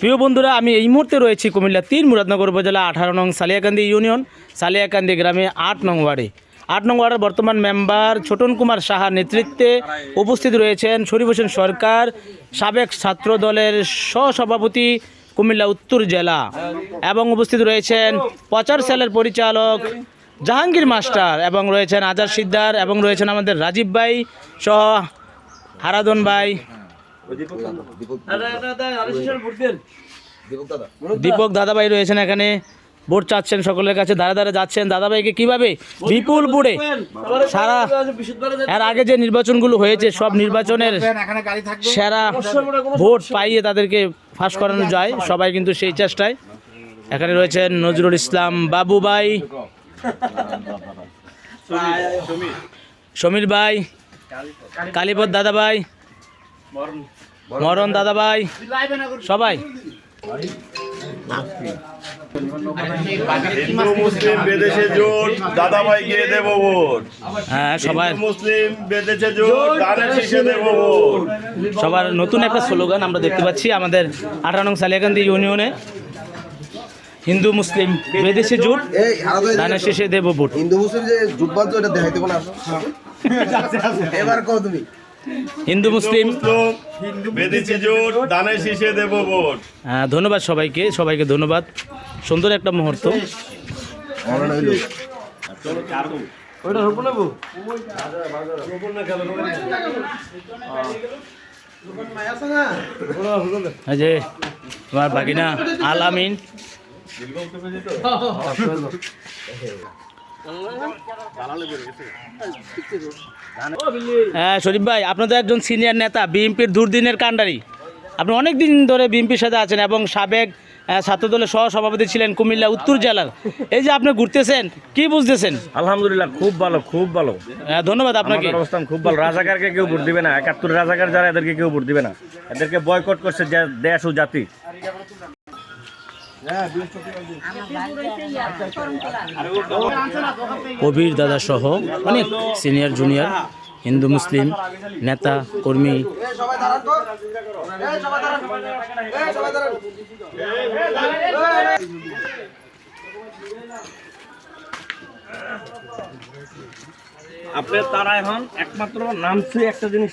প্রিয় বন্ধুরা আমি এই মুহূর্তে রয়েছি কুমিল্লা তিন মুরাদনগর উপজেলা আঠারো নং সালিয়াকান্দি ইউনিয়ন সালিয়াকান্দি গ্রামে আট নং ওয়ার্ডে। আট নং ওয়ার্ডের বর্তমান মেম্বার ছোটন কুমার সাহার নেতৃত্বে উপস্থিত রয়েছেন শরীফ হোসেন সরকার সাবেক ছাত্র দলের সহসভাপতি কুমিল্লা উত্তর জেলা। এবং উপস্থিত রয়েছেন প্রচার সেলের পরিচালক জাহাঙ্গীর মাস্টার এবং রয়েছেন আজার সিদ্দার এবং রয়েছেন আমাদের রাজীব ভাই সহ হারাদন ভাই। দীপক দাদাভাই রয়েছেন এখানে। ভোট চাচ্ছেন সকলের কাছে দাঁড়া দাঁড়া যাচ্ছেন। দাদাভাইকে কীভাবে বিপুল বুড়ে সারা এর আগে যে নির্বাচনগুলো হয়েছে, সব নির্বাচনের সেরা ভোট পাইয়ে তাদেরকে ফাঁস করানো যায়। সবাই কিন্তু সেই চেষ্টায়। এখানে রয়েছেন নজরুল ইসলাম বাবু ভাই। সমীর ভাই কালীপদ দাদা ভাই মরণ দাদা ভাই সবাই। হিন্দু মুসলিম বেদেশে জোট দাদাভাই গিয়ে দেব ভোট। হ্যাঁ সবাই মুসলিম বেদেশে জোট দেব ভোট। সবার নতুন একটা স্লোগান আমরা দেখতে পাচ্ছি আমাদের আঠারো নং সালিয়াকান্দি ইউনিয়নে। হিন্দু মুসলিম বিদেশি জুট ধানের শেষে দেব ভোট হিন্দু মুসলিম যে জুব্বান তো এটা দেখাইতে কোন আসো? এবার কও তুমি। হিন্দু মুসলিম জোট দানের শীষে দেব ভোট হ্যাঁ, ধন্যবাদ সবাইকে সবাইকে ধন্যবাদ। সুন্দর একটা মুহূর্ত। মরণ হইল এই যে তোমার বাগিনা আল আমিন। হ্যাঁ শরীফ ভাই আপনি তো একজন সিনিয়র নেতা বিএনপির দুর্দিনের কাণ্ডারি। আপনি অনেক দিন ধরে বিএনপির সাথে আছেন এবং সাবেক ছাত্রদলের সহ সভাপতি ছিলেন কুমিল্লা উত্তর জেলার। এই যে আপনি ঘুরতেছেন কি বুঝতেছেন? আলহামদুলিল্লাহ খুব ভালো খুব ভালো। হ্যাঁ, ধন্যবাদ আপনাকে। অবস্থান খুব ভালো। রাজাকারকে কেউ ভোট দিবে না একাত্তর রাজাকার যারা এদেরকে কেউ ভোট দিবে না। এদেরকে বয়কট করছে দেশ ও জাতি। কবির দাদা সহ অনেক সিনিয়র জুনিয়র হিন্দু মুসলিম নেতা কর্মী। এই সবাই দাঁড়ান তো। এই সবাই দাঁড়ান। এই সবাই দাঁড়ান। আপনি তারা এখন একমাত্র নামছে একটা জিনিস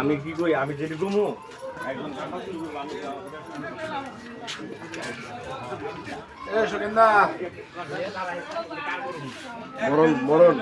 আমি কি করি? আমি যদি ঘুমো মরণ মরণ।